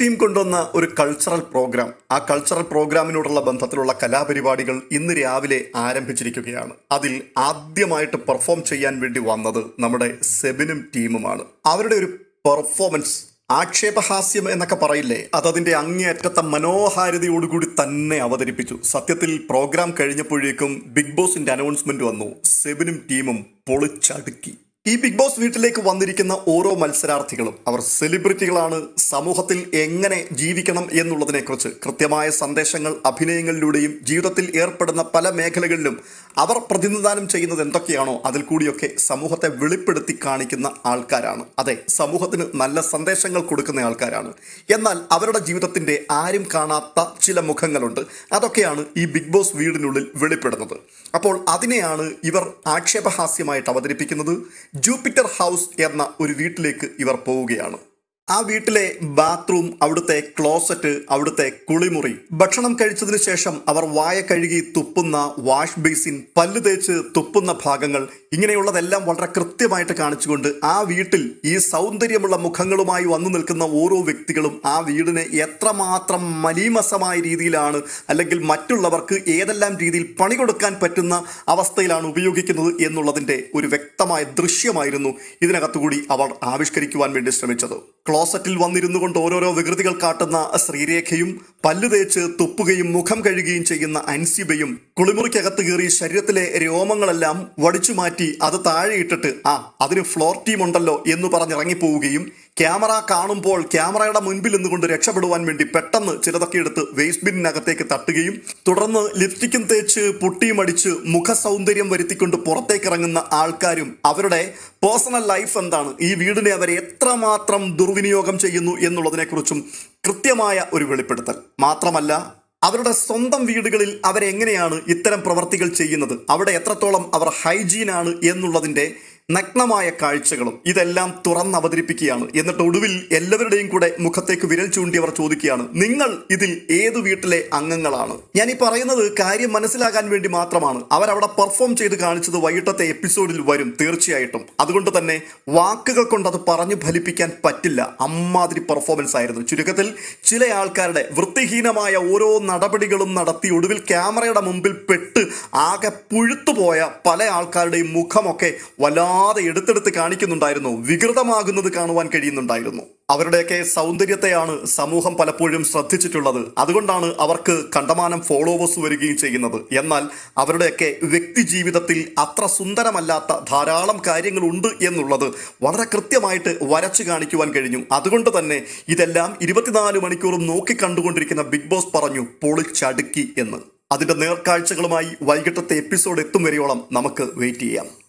Team കൊണ്ടുവന്ന ഒരു cultural programme ആ കൾച്ചറൽ പ്രോഗ്രാമിനോടുള്ള ബന്ധത്തിലുള്ള കലാപരിപാടികൾ ഇന്ന് രാവിലെ ആരംഭിച്ചിരിക്കുകയാണ്. അതിൽ ആദ്യമായിട്ട് പെർഫോം ചെയ്യാൻ വേണ്ടി വന്നത് നമ്മുടെ സെബിനും ടീമുമാണ്. അവരുടെ ഒരു പെർഫോമൻസ് ആക്ഷേപഹാസ്യം എന്നൊക്കെ പറയില്ലേ? അതതിന്റെ അങ്ങേയറ്റത്തെ മനോഹാരിതയോടുകൂടി തന്നെ അവതരിപ്പിച്ചു. സത്യത്തിൽ പ്രോഗ്രാം കഴിഞ്ഞപ്പോഴേക്കും ബിഗ് ബോസിന്റെ അനൗൺസ്മെന്റ് വന്നു. സെബിനും ടീമും പൊളിച്ചടുക്കി. ഈ ബിഗ് ബോസ് വീട്ടിലേക്ക് വന്നിരിക്കുന്ന ഓരോ മത്സരാർത്ഥികളും അവർ സെലിബ്രിറ്റികളാണ്. സമൂഹത്തിൽ എങ്ങനെ ജീവിക്കണം എന്നുള്ളതിനെക്കുറിച്ച് കൃത്യമായ സന്ദേശങ്ങൾ അഭിനയങ്ങളിലൂടെയും ജീവിതത്തിൽ ഏർപ്പെടുന്ന പല മേഖലകളിലും അവർ പ്രതിനിധാനം ചെയ്യുന്നത് എന്തൊക്കെയാണോ അതിൽ കൂടിയൊക്കെ സമൂഹത്തെ വെളിപ്പെടുത്തി കാണിക്കുന്ന ആൾക്കാരാണ്. അതെ സമൂഹത്തിന് നല്ല സന്ദേശങ്ങൾ കൊടുക്കുന്ന ആൾക്കാരാണ്. എന്നാൽ അവരുടെ ജീവിതത്തിന്റെ ആരും കാണാത്ത ചില മുഖങ്ങളുണ്ട്. അതൊക്കെയാണ് ഈ ബിഗ് ബോസ് വീടിനുള്ളിൽ വെളിപ്പെടുന്നത്. അപ്പോൾ അതിനെയാണ് ഇവർ ആക്ഷേപഹാസ്യമായിട്ട് അവതരിപ്പിക്കുന്നത്. ജൂപ്പിറ്റർ ഹൗസ് എന്ന ഒരു വീട്ടിലേക്ക് ഇവർ പോവുകയാണ്. ആ വീട്ടിലെ ബാത്റൂം അവിടുത്തെ ക്ലോസറ്റ് അവിടുത്തെ കുളിമുറി. ഭക്ഷണം കഴിച്ചതിന് ശേഷം അവർ വായ കഴുകി തുപ്പുന്ന വാഷ് ബേസിൻ പല്ല് തേച്ച് തുപ്പുന്ന ഭാഗങ്ങൾ ഇങ്ങനെയുള്ളതെല്ലാം വളരെ കൃത്യമായിട്ട് കാണിച്ചുകൊണ്ട് ആ വീട്ടിൽ ഈ സൗന്ദര്യമുള്ള മുഖങ്ങളുമായി വന്നു നിൽക്കുന്ന ഓരോ വ്യക്തികളും ആ വീടിനെ എത്രമാത്രം മലീമസമായ രീതിയിലാണ് അല്ലെങ്കിൽ മറ്റുള്ളവർക്ക് ഏതെല്ലാം രീതിയിൽ പണി കൊടുക്കാൻ പറ്റുന്ന അവസ്ഥയിലാണ് ഉപയോഗിക്കുന്നത് എന്നുള്ളതിന്റെ ഒരു വ്യക്തമായ ദൃശ്യമായിരുന്നു ഇതിനകത്തുകൂടി അവർ ആവിഷ്കരിക്കുവാൻ വേണ്ടി ശ്രമിച്ചത്. ക്ലോസറ്റിൽ വന്നിരുന്നു കൊണ്ട് ഓരോരോ വികൃതികൾ കാട്ടുന്ന ശ്രീരേഖയും പല്ലു തേച്ച് തുപ്പുകയും മുഖം കഴുകുകയും ചെയ്യുന്ന അൻസിബയും കുളിമുറിക്കകത്ത് കയറി ശരീരത്തിലെ രോമങ്ങളെല്ലാം വടിച്ചു മാറ്റി അത് താഴെയിട്ടിട്ട് ആ അതിന് ഫ്ലോർ ടീം ഉണ്ടല്ലോ എന്ന് പറഞ്ഞിറങ്ങിപ്പോവുകയും ക്യാമറ കാണുമ്പോൾ ക്യാമറയുടെ മുൻപിൽ നിന്നുകൊണ്ട് രക്ഷപ്പെടുവാൻ വേണ്ടി പെട്ടെന്ന് ചിലതൊക്കെ എടുത്ത് വേസ്റ്റ് ബിന്നിനകത്തേക്ക് തട്ടുകയും തുടർന്ന് ലിപ്സ്റ്റിക്കും തേച്ച് പുട്ടിയും അടിച്ച് മുഖ സൗന്ദര്യം വരുത്തിക്കൊണ്ട് പുറത്തേക്ക് ഇറങ്ങുന്ന ആൾക്കാരും അവരുടെ പേഴ്സണൽ ലൈഫ് എന്താണ്? ഈ വീടിനെ അവർ എത്രമാത്രം ദുർവിനിയോഗം ചെയ്യുന്നു എന്നുള്ളതിനെക്കുറിച്ചും കൃത്യമായ ഒരു വെളിപ്പെടുത്തൽ. മാത്രമല്ല അവരുടെ സ്വന്തം വീടുകളിൽ അവരെങ്ങനെയാണ് ഇത്തരം പ്രവർത്തികൾ ചെയ്യുന്നത്? അവിടെ എത്രത്തോളം അവർ ഹൈജീനാണ് എന്നുള്ളതിന്റെ നഗ്നമായ കാഴ്ചകളും ഇതെല്ലാം തുറന്ന് അവതരിപ്പിക്കുകയാണ് എന്നിട്ട് ഒടുവിൽ എല്ലാവരുടെയും കൂടെ മുഖത്തേക്ക് വിരൽ ചൂണ്ടി അവർ ചോദിക്കുകയാണ് നിങ്ങൾ ഇതിൽ ഏത് വീട്ടിലെ അംഗങ്ങളാണ്? ഞാൻ ഈ പറയുന്നത് കാര്യം മനസ്സിലാകാൻ വേണ്ടി മാത്രമാണ്. അവരവിടെ പെർഫോം ചെയ്ത് കാണിച്ചത് വൈകിട്ടത്തെ എപ്പിസോഡിൽ വരും തീർച്ചയായിട്ടും. അതുകൊണ്ട് തന്നെ വാക്കുകൾ കൊണ്ട് അത് പറഞ്ഞു ഫലിപ്പിക്കാൻ പറ്റില്ല. അമ്മാതിരി പെർഫോമൻസ് ആയിരുന്നു. ചുരുക്കത്തിൽ ചില ആൾക്കാരുടെ വൃത്തിഹീനമായ ഓരോ നടപടികളും നടത്തി ഒടുവിൽ ക്യാമറയുടെ മുമ്പിൽ പെട്ട് ആകെ പുഴുത്തുപോയ പല ആൾക്കാരുടെയും മുഖമൊക്കെ വല്ലാതെ എടുത്തെടുത്ത് കാണിക്കുന്നുണ്ടായിരുന്നു. വികൃതമാകുന്നത് കാണുവാൻ കഴിയുന്നുണ്ടായിരുന്നു. അവരുടെയൊക്കെ സൗന്ദര്യത്തെയാണ് സമൂഹം പലപ്പോഴും ശ്രദ്ധിച്ചിട്ടുള്ളത്. അതുകൊണ്ടാണ് അവർക്ക് കണ്ടമാനം ഫോളോവേഴ്സ് വരികയും ചെയ്യുന്നത്. എന്നാൽ അവരുടെയൊക്കെ വ്യക്തി ജീവിതത്തിൽ അത്ര സുന്ദരമല്ലാത്ത ധാരാളം കാര്യങ്ങളുണ്ട് എന്നുള്ളത് വളരെ കൃത്യമായിട്ട് വരച്ചു കാണിക്കുവാൻ കഴിഞ്ഞു. അതുകൊണ്ട് തന്നെ ഇതെല്ലാം ഇരുപത്തിനാല് മണിക്കൂറും നോക്കി കണ്ടുകൊണ്ടിരിക്കുന്ന ബിഗ് ബോസ് പറഞ്ഞു പൊളിച്ചടുക്കി എന്ന്. അതിന്റെ നേർക്കാഴ്ചകളുമായി വൈകിട്ടത്തെ എപ്പിസോഡ് എത്തും വരെയോളം നമുക്ക് വെയിറ്റ് ചെയ്യാം.